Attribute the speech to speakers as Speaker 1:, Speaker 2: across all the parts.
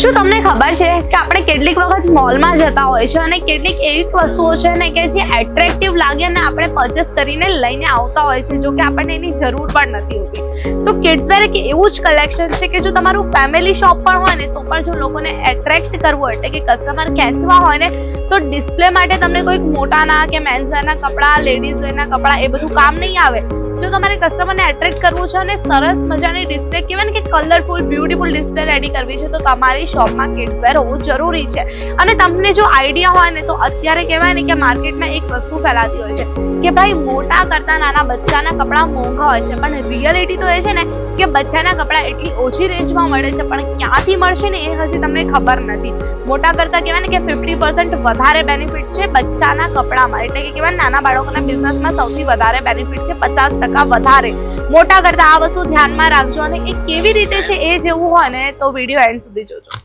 Speaker 1: શું તમને ખબર છે કે આપણે કેટલીક વખત મોલમાં જતા હોય છે અને કેટલીક એવી વસ્તુઓ છે ને કે જે એટ્રેક્ટિવ લાગે અને આપણે પરચેસ કરીને લઈને આવતા હોય છે જો કે આપણને એની જરૂર પણ નથી હોતી. તો કિડ્સવેર એક એવું જ કલેક્શન છે કે જો તમારું ફેમિલી શોપ પણ હોય ને, તો પણ જો લોકોને એટ્રેક્ટ કરવું એટલે કે કસ્ટમર ખેંચવા હોય ને, તો ડિસ્પ્લે માટે તમને કોઈક મોટાના કે મેન્સના કપડાં લેડીઝવેરના કપડાં એ બધું કામ નહીં આવે. જો તમારે કસ્ટમરને એટ્રેક્ટ કરવું છે અને સરસ મજાની ડિસ્પ્લે કહેવાય કે કલરફુલ બ્યુટીફુલ ડિસ્પ્લે રેડી કરવી છે, તો તમારી શોપમાં કિડ્સ વેર હોવું જરૂરી છે. અને તમને જો આઈડિયા હોય ને, તો અત્યારે કહેવાય ને કે માર્કેટમાં એક વસ્તુ ફેલાતી હોય છે, કે ભાઈ મોટા કરતા નાના બચ્ચાના કપડાં મોંઘા હોય છે, પણ રિયલિટી તો એ છે ને કે બચ્ચાના કપડાં એટલી ઓછી રેન્જમાં મળે છે, પણ ક્યાંથી મળશે ને એ હજી તમને ખબર નથી. મોટા કરતા કહેવાય ને કે ફિફ્ટી પર્સન્ટ વધારે બેનિફિટ છે બચ્ચાના કપડામાં, એટલે કે કહેવાય નાના બાળકોના બિઝનેસમાં સૌથી વધારે બેનિફિટ છે પચાસ ટકા વધારે. મોટા કરતા આ વસ્તુ ધ્યાનમાં રાખજો અને એ કેવી રીતે છે એ જેવું હોય ને તો વીડિયો એન્ડ સુધી જોજો.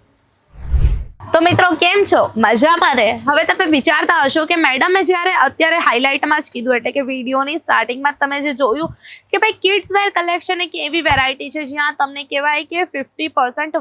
Speaker 1: તો મિત્રો, કેમ છો? મજામાં રે હવે તમે વિચારતા હશો કે મેડમે જ્યારે અત્યારે હાઇલાઇટમાં જ કીધું, એટલે કે વિડીયોની સ્ટાર્ટિંગમાં તમે જે જોયું કે ભાઈ કિડ્સ વેર કલેક્શન એક એવી વેરાયટી છે, જ્યાં તમને કહેવાય કે ફિફ્ટી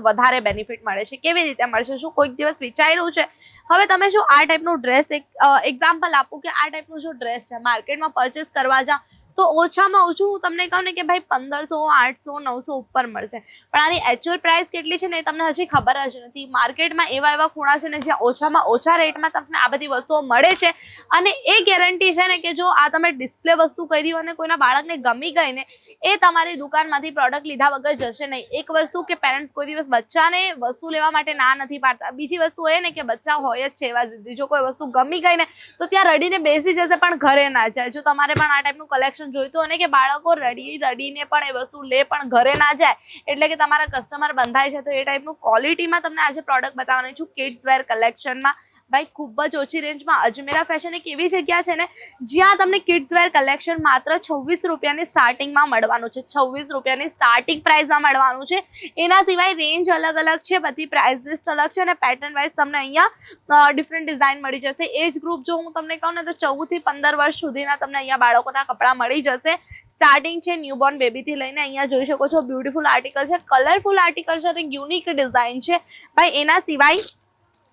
Speaker 1: વધારે બેનિફિટ મળે છે. કેવી રીતે મળશે? શું કોઈક દિવસ વિચાર્યું છે? હવે તમે જો આ ટાઈપનું ડ્રેસ એક એક્ઝામ્પલ આપું કે આ ટાઈપનું જો ડ્રેસ છે માર્કેટમાં પરચેસ કરવા જાઓ તો ઓછામાં ઓછું હું તમને કહું ને કે ભાઈ પંદરસો, આઠસો, નવસો ઉપર મળશે. પણ આની એકચ્યુઅલ પ્રાઇસ કેટલી છે ને એ તમને હજી ખબર જ નથી. માર્કેટમાં એવા એવા ખૂણા છે ને જ્યાં ઓછામાં ઓછા રેટમાં તમને આ બધી વસ્તુઓ મળે છે. અને એ ગેરંટી છે ને કે જો આ તમે ડિસ્પ્લે વસ્તુ કરી અને કોઈના બાળકને ગમી ગઈ ને, એ તમારી દુકાનમાંથી પ્રોડક્ટ લીધા વગર જશે નહીં. એક વસ્તુ કે પેરેન્ટ્સ કોઈ દિવસ બચ્ચાને વસ્તુ લેવા માટે ના નથી પાડતા. બીજી વસ્તુ એ ને કે બચ્ચા હોય જ છે એવા જિદ્દી જો કોઈ વસ્તુ ગમી ગઈ ને, તો ત્યાં રડીને બેસી જશે પણ ઘરે ના જાય. જો તમારે પણ આ ટાઈપનું કલેક્શન જોઈતું અને કે બાળકો રડી રડીને પણ એ વસ્તુ લે પણ ઘરે ના જાય, એટલે કે તમારા કસ્ટમર બંધાય છે, તો એ ટાઈપનું ક્વોલિટીમાં તમને આજે પ્રોડક્ટ બતાવવાની છું. કિડ્સ વેર કલેક્શનમાં ભાઈ, ખૂબ જ ઓછી રેન્જમાં અજમેરા ફેશન એક એવી જગ્યા છે ને, જ્યાં તમને કિડ્સ વેર કલેક્શન માત્ર છવ્વીસ રૂપિયાની સ્ટાર્ટિંગમાં મળવાનું છે. છવ્વીસ રૂપિયાની સ્ટાર્ટિંગ પ્રાઇસમાં મળવાનું છે. એના સિવાય રેન્જ અલગ અલગ છે, બધી પ્રાઇસ લિસ્ટ અલગ છે અને પેટર્ન વાઇઝ તમને અહીંયા ડિફરન્ટ ડિઝાઇન મળી જશે. એજ ગ્રુપ જો હું તમને કહું ને, તો ચૌદથી પંદર વર્ષ સુધીના તમને અહીંયા બાળકોના કપડાં મળી જશે. સ્ટાર્ટિંગ છે ન્યૂબોર્ન બેબીથી લઈને અહીંયા જોઈ શકો છો બ્યુટીફુલ આર્ટિકલ છે. કલરફુલ આર્ટિકલ છે અને યુનિક ડિઝાઇન છે. ભાઈ, એના સિવાય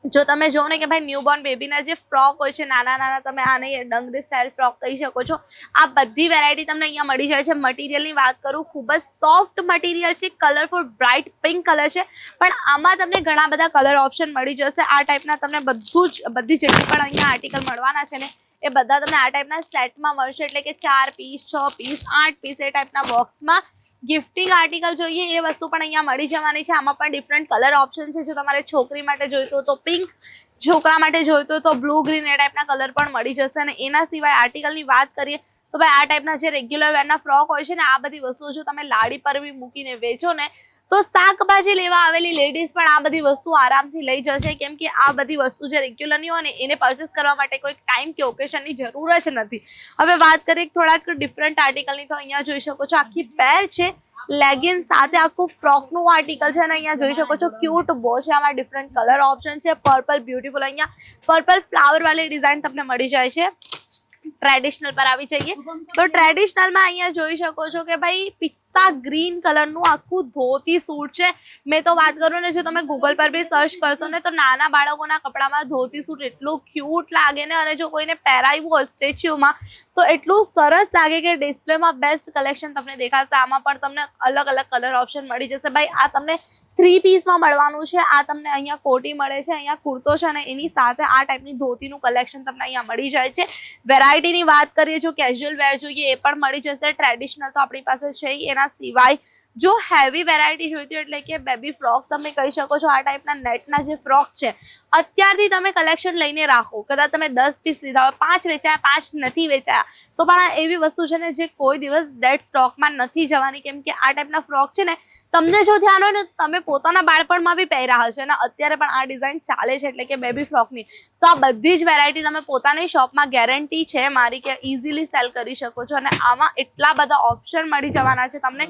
Speaker 1: જો તમે જો ને કે ભાઈ ન્યૂબોર્ન બેબીના જે ફ્રોક હોય છે, નાના નાના તમે આને ડંગરી સ્ટાઇલ ફ્રોક કહી શકો છો. આ બધી વેરાયટી તમને અહીંયા મળી જાય છે. મટીરિયલની વાત કરું, ખૂબ જ સોફ્ટ મટીરિયલ છે કલરફુલ બ્રાઇટ પિંક કલર છે. પણ આમાં તમને ઘણા બધા કલર ઓપ્શન મળી જશે. આ ટાઈપના તમને બધું જ, બધી જેટલી પણ અહીંયા આર્ટિકલ મળવાના છે ને, એ બધા તમને આ ટાઈપના સેટમાં મળશે. એટલે કે ચાર પીસ છ પીસ આઠ પીસ એ ટાઈપના બોક્સમાં ગિફ્ટિંગ આર્ટિકલ જોઈએ, એ વસ્તુ પણ અહીંયા મળી જવાની છે. આમાં પણ ડિફરન્ટ કલર ઓપ્શન છે. જો તમારે છોકરી માટે જોઈતું તો પિંક છોકરા માટે જોઈતું તો બ્લુ ગ્રીન એ ટાઈપના કલર પણ મળી જશે. અને એના સિવાય આર્ટિકલની વાત કરીએ તો ભાઈ આ ટાઈપના જે રેગ્યુલર વેરના ફ્રોક હોય છે ને, આ બધી વસ્તુઓ જો તમે લાડી પર બી મૂકીને વેચો ને, તો શાકભાજી લેવા આવેલી લેડીઝ પણ આ બધી વસ્તુ આરામથી લઈ જશે. કેમ કે આ બધી વસ્તુ જે રેગ્યુલરની હોય ને, એને પરચેસ કરવા માટે કોઈ ટાઈમ કે ઓકેશનની જરૂર જ નથી. હવે વાત કરીએ થોડાક ડિફરન્ટ આર્ટિકલની તો અહીંયા જોઈ શકો છો આખી પેર છે. લેગિન સાથે આખું ફ્રોકનું આર્ટિકલ છે અને અહીંયા જોઈ શકો છો ક્યુટ બો છે, આમાં ડિફરન્ટ કલર ઓપ્શન છે. પર્પલ બ્યુટીફુલ અહીંયા પર્પલ ફ્લાવર વાળી ડિઝાઇન તમને મળી જાય છે. ટ્રેડિશનલ પર આવી જઈએ. તો ટ્રેડિશનલમાં અહીંયા જોઈ શકો છો કે ભાઈ પિસ્તા ગ્રીન કલરનું આખું ધોતી સૂટ છે. મેં તો વાત કરું ને, જો તમે ગૂગલ પર બી સર્ચ કરશો ને, તો નાના બાળકોના કપડામાં ધોતી સૂટ એટલું ક્યુટ લાગે ને, અને જો કોઈને પહેરાવ્યું હોય સ્ટેચ્યુમાં તો એટલું સરસ લાગે કે ડિસ્પ્લેમાં બેસ્ટ કલેક્શન તમને દેખાશે. આમાં પણ તમને અલગ અલગ કલર ઓપ્શન મળી જશે. ભાઈ, આ તમને થ્રી પીસમાં મળવાનું છે. આ તમને અહીંયા કોટી મળે છે, અહીંયા કુર્તો છે, અને એની સાથે આ ટાઈપની ધોતીનું કલેક્શન તમને અહીંયા મળી જાય છે. વેરાયટીની વાત કરીએ, જો કેઝ્યુઅલ વેર જોઈએ, એ પણ મળી જશે. ટ્રેડિશનલ તો આપણી પાસે છે એના સિવાય જો હેવી વેરાયટી જોઈતી એટલે કે બેબી ફ્રોક તમે કહી શકો છો, આ ટાઈપના નેટના જે ફ્રોક છે, અત્યારથી તમે કલેક્શન લઈને રાખો. કદાચ તમે દસ પીસ લીધા હોય, પાંચ વેચાયા, પાંચ નથી વેચાયા, તો પણ આ એવી વસ્તુ છે ને જે કોઈ દિવસ ડેડ સ્ટોકમાં નથી જવાની. કેમ કે આ ટાઈપના ફ્રોક છે ને તમને જો ધ્યાન હોય ને, તમે પોતાના બાળપણમાં બી પહેર્યા હશે અને અત્યારે પણ આ ડિઝાઇન ચાલે છે એટલે કે બેબી ફ્રોકની તો આ બધી જ વેરાયટી તમે પોતાની શોપમાં ગેરંટી છે મારી કે ઇઝીલી સેલ કરી શકો છો અને આમાં એટલા બધા ઓપ્શન મળી જવાના છે તમને.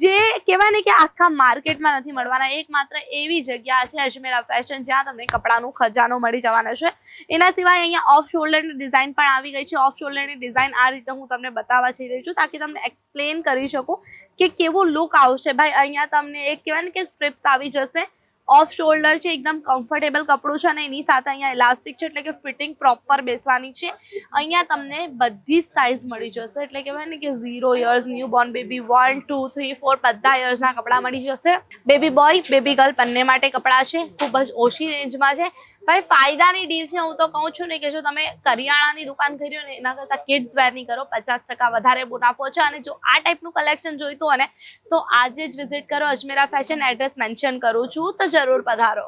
Speaker 1: જે કહેવાય ને કે આખા માર્કેટમાં નથી મળવાના, એકમાત્ર એવી જગ્યા છે અજમેરા ફેશન જ્યાં તમને કપડાનું ખજાનો મળી જવાનો છે. એના સિવાય અહીંયા ઓફ શોલ્ડરની ડિઝાઇન પણ આવી ગઈ છે. ઓફ શોલ્ડરની ડિઝાઇન આ રીતે હું તમને બતાવવા જઈ રહી છું, તાકી તમને એક્સપ્લેન કરી શકું કે કેવું લુક આવશે. ભાઈ, અહીંયા તમને એક કહેવાય ને કે સ્ટ્રીપ્સ આવી જશે. ઓફ શોલ્ડર છે, એકદમ કમ્ફર્ટેબલ કપડું છે અને એની સાથે અહીંયા ઇલાસ્ટિક છે, એટલે કે ફિટિંગ પ્રોપર બેસવાની છે. અહીંયા તમને બધી જ સાઇઝ મળી જશે, એટલે કહેવાય ને કે zero years newborn baby one two three four બધા યર્સના કપડાં મળી જશે. બેબી બોય બેબી ગર્લ બંને માટે કપડાં છે, ખૂબ જ ઓછી રેન્જમાં છે. ભાઈ, ફાયદાની ડીલ છે, હું તો કહું છું ને કે જો તમે કરિયાણાની દુકાન કરી ને, એના કરતાં કિડ્સ વેરની કરો, પચાસ ટકા વધારે મુનાફો છે. અને જો આ ટાઈપનું કલેક્શન જોઈતું હોય ને, તો આજે જ વિઝિટ કરો. અજમેરા ફેશન એડ્રેસ મેન્શન કરું છું, તો જરૂર પધારો.